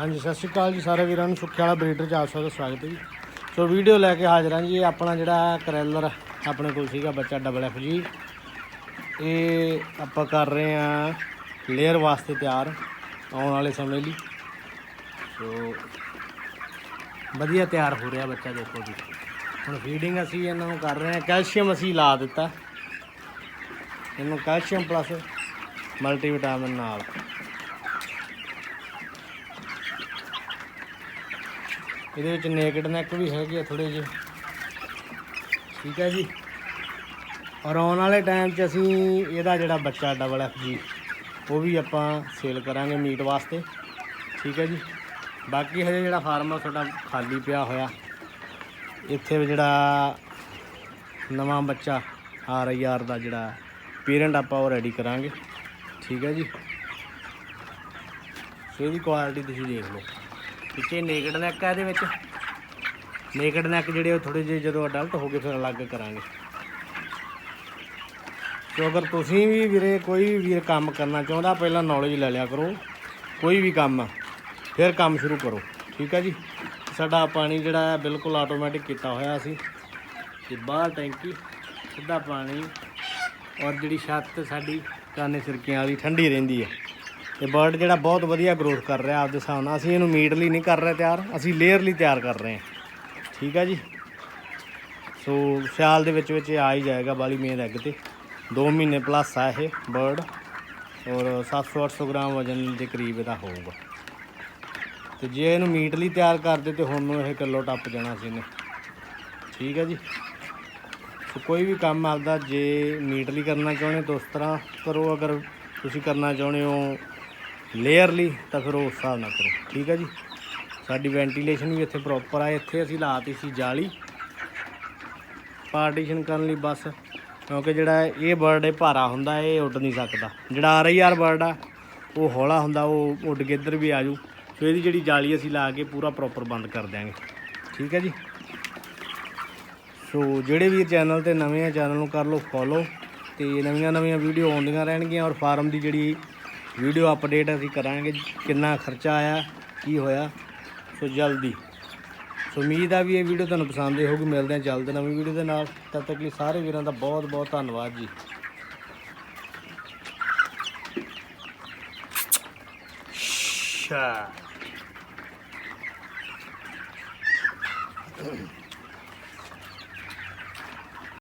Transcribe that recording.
ਹਾਂਜੀ, ਸਤਿ ਸ਼੍ਰੀ ਅਕਾਲ ਜੀ ਸਾਰੇ ਵੀਰਾਂ ਨੂੰ। ਸੁੱਖੇ ਵਾਲਾ ਬਰੀਡਰ ਚ ਆਪ ਸਭ ਦਾ ਸਵਾਗਤ ਹੈ ਜੀ। ਸੋ ਵੀਡੀਓ ਲੈ ਕੇ ਹਾਜ਼ਰ ਹਾਂ ਜੀ। ਇਹ ਆਪਣਾ ਜਿਹੜਾ ਕਰੈਲਰ ਆਪਣੇ ਕੋਲ ਸੀਗਾ ਬੱਚਾ ਡਬਲ ਐਫ ਜੀ ਇਹ ਆਪਾਂ ਕਰ ਰਹੇ ਹਾਂ ਲੇਅਰ ਵਾਸਤੇ ਤਿਆਰ, ਆਉਣ ਵਾਲੇ ਸਮੇਂ ਲਈ। ਸੋ ਵਧੀਆ ਤਿਆਰ ਹੋ ਰਿਹਾ ਬੱਚਾ ਦੇਖੋ ਜੀ। ਹੁਣ ਫੀਡਿੰਗ ਅਸੀਂ ਇਹਨਾਂ ਨੂੰ ਕਰ ਰਹੇ ਹਾਂ। ਕੈਲਸ਼ੀਅਮ ਅਸੀਂ ਲਾ ਦਿੱਤਾ। ਇਹਨੂੰ ਕੈਲਸ਼ੀਅਮ ਪਲੱਸ ਮਲਟੀਵਿਟਾਮਿਨ ਨਾਲ। ਇਹਦੇ ਵਿੱਚ ਨੇਕਡ ਨੈਕ ਵੀ ਹੈਗੇ ਆ ਥੋੜੇ ਜਿਹੇ। ਠੀਕ ਹੈ ਜੀ। ਔਰ ਆਉਣ ਵਾਲੇ ਟਾਈਮ 'ਚ ਅਸੀਂ ਇਹਦਾ ਜਿਹੜਾ ਬੱਚਾ ਡਬਲ ਐਫ ਜੀ, ਉਹ ਵੀ ਆਪਾਂ ਸੇਲ ਕਰਾਂਗੇ ਮੀਟ ਵਾਸਤੇ। ਠੀਕ ਹੈ ਜੀ। ਬਾਕੀ ਹਜੇ ਜਿਹੜਾ ਫਾਰਮ ਆ ਤੁਹਾਡਾ ਖਾਲੀ ਪਿਆ ਹੋਇਆ। ਇੱਥੇ ਜਿਹੜਾ ਨਵਾਂ ਬੱਚਾ ਆਰ ਆਈ ਆਰ ਦਾ ਜਿਹੜਾ ਪੇਰੈਂਟ ਆਪਾਂ ਉਹ ਰੈਡੀ ਕਰਾਂਗੇ। ਠੀਕ ਹੈ ਜੀ। ਸੋ ਇਹਦੀ ਕੁਆਲਿਟੀ ਤੁਸੀਂ ਦੇਖ ਲਓ। ਪਿੱਛੇ ਨੇਕਡ ਨੈਕ ਆ ਇਹਦੇ ਵਿੱਚ। ਨੇਕਡ ਨੈਕ ਜਿਹੜੇ ਉਹ ਥੋੜੇ ਜਿਹੇ ਜਦੋਂ ਅਡਲਟ ਹੋ ਗਏ, ਫਿਰ ਅਲੱਗ ਕਰਾਂਗੇ। ਸੋ ਅਗਰ ਤੁਸੀਂ ਵੀ ਵੀਰੇ ਕੋਈ ਵੀ ਕੰਮ ਕਰਨਾ ਚਾਹੁੰਦਾ, ਪਹਿਲਾਂ ਨੌਲੇਜ ਲੈ ਲਿਆ ਕਰੋ। ਕੋਈ ਵੀ ਕੰਮ, ਫਿਰ ਕੰਮ ਸ਼ੁਰੂ ਕਰੋ। ਠੀਕ ਹੈ ਜੀ? ਸਾਡਾ ਪਾਣੀ ਜਿਹੜਾ ਹੈ, ਬਿਲਕੁਲ ਆਟੋਮੈਟਿਕ ਕੀਤਾ ਹੋਇਆ ਅਸੀਂ। ਤੇ ਬਾਹਰ ਟੈਂਕੀ, ਸਿੱਧਾ ਪਾਣੀ। ਔਰ ਜਿਹੜੀ ਛੱਤ ਸਾਡੀ, ਕਾਨੇ ਸਿਰਕਿਆਂ ਵਾਲੀ, ਠੰਡੀ ਰਹਿੰਦੀ ਹੈ। ਤੇ ਬਰਡ ਜਿਹੜਾ ਬਹੁਤ ਵਧੀਆ ਗਰੋਥ ਕਰ ਰਿਹਾ ਆਪਦੇ ਹਿਸਾਬ ਨਾਲ। ਅਸੀਂ ਇਹਨੂੰ ਮੀਟ ਲਈ ਨਹੀਂ ਕਰ ਰਹੇ ਤਿਆਰ, ਅਸੀਂ ਲੇਅਰ ਲਈ ਤਿਆਰ ਕਰ ਰਹੇ ਹਾਂ। ਠੀਕ ਆ ਜੀ? ਸੋ ਸਿਆਲ ਦੇ ਵਿੱਚ ਵਿੱਚ ਇਹ ਆ ਹੀ ਜਾਏਗਾ ਬਾਲੀ ਮੇਨ ਐਗ ਤੇ। 2 ਮਹੀਨੇ ਪਲੱਸ ਆ ਇਹ ਬਰਡ ਔਰ 700 800 ਗ੍ਰਾਮ ਵਜਨ ਦੇ ਕਰੀਬ ਇਹਦਾ ਹੋਊਗਾ। ਤੇ ਜੇ ਇਹਨੂੰ ਮੀਟ ਲਈ ਤਿਆਰ ਕਰਦੇ ਤੇ ਹੁਣ ਨੂੰ ਇਹ ਕਿਲੋ ਟੱਪ ਜਾਣਾ ਸੀ ਇਹਨੇ। ਠੀਕ ਹੈ ਜੀ? ਸੋ ਕੋਈ ਵੀ ਕੰਮ ਆਪਦਾ ਜੇ ਮੀਟ ਲਈ ਕਰਨਾ ਚਾਹੁੰਦੇ ਤਾਂ ਉਸ ਤਰ੍ਹਾਂ ਕਰੋ। ਅਗਰ ਤੁਸੀਂ ਕਰਨਾ ਚਾਹੁੰਦੇ ਹੋ ਲੇਅਰਲੀ ਤਾਂ ਫਿਰ ਉਸ ਹਿਸਾਬ ਨਾਲ ਕਰੋ। ਠੀਕ ਹੈ ਜੀ? ਸਾਡੀ ਵੈਂਟੀਲੇਸ਼ਨ ਵੀ ਇੱਥੇ ਪ੍ਰੋਪਰ ਆ। ਇੱਥੇ ਅਸੀਂ ਲਾਤੀ ਸੀ ਜਾਲੀ। ਪਾਰਟੀਸ਼ਨ ਕਰਨ ਲਈ ਬਸ, ਕਿਉਂਕਿ ਜਿਹੜਾ ਇਹ ਬਰਡ ਹੈ ਭਾਰਾ ਹੁੰਦਾ, ਇਹ ਉੱਡ ਨਹੀਂ ਸਕਦਾ। ਜਿਹੜਾ ਆਰ ਆਈ ਆਰ ਬਰਡ ਆ, ਉਹ ਹੌਲਾ ਹੁੰਦਾ, ਉਹ ਉੱਡ ਕੇ ਇੱਧਰ ਵੀ ਆ ਆਜੂ ਸੋ ਇਹਦੀ ਜਿਹੜੀ ਜਾਲੀ ਅਸੀਂ ਲਾ ਕੇ ਪੂਰਾ ਪ੍ਰੋਪਰ ਬੰਦ ਕਰ ਦਿਆਂਗੇ। ਠੀਕ ਹੈ ਜੀ? ਸੋ ਜਿਹੜੇ ਵੀ ਚੈਨਲ ਤੇ ਨਵੇਂ ਆ ਚੈਨਲ ਨੂੰ ਕਰ ਲਓ ਫੋਲੋ ਤੇ ਨਵੀਆਂ ਨਵੀਆਂ ਵੀਡੀਓ ਆਉਂਦੀਆਂ ਰਹਿਣਗੀਆਂ ਔਰ ਫਾਰਮ ਦੀ ਜਿਹੜੀ ਵੀਡੀਓ ਅਪਡੇਟ ਅਸੀਂ ਕਰਾਂਗੇ ਕਿੰਨਾ ਖਰਚਾ ਆਇਆ, ਕੀ ਹੋਇਆ, ਸੋ ਜਲਦੀ। ਸੋ ਉਮੀਦ ਆ ਵੀ ਇਹ ਵੀਡੀਓ ਤੁਹਾਨੂੰ ਪਸੰਦ ਆਈ ਹੋਊਗੀ, ਮਿਲਦੇ ਹਾਂ ਜਲਦ ਨਵੀਂ ਵੀਡੀਓ ਦੇ ਨਾਲ। ਤਦ ਤੱਕ ਲਈ ਸਾਰੇ ਵੀਰਾਂ ਦਾ ਬਹੁਤ ਬਹੁਤ ਧੰਨਵਾਦ ਜੀ। ਅੱਛਾ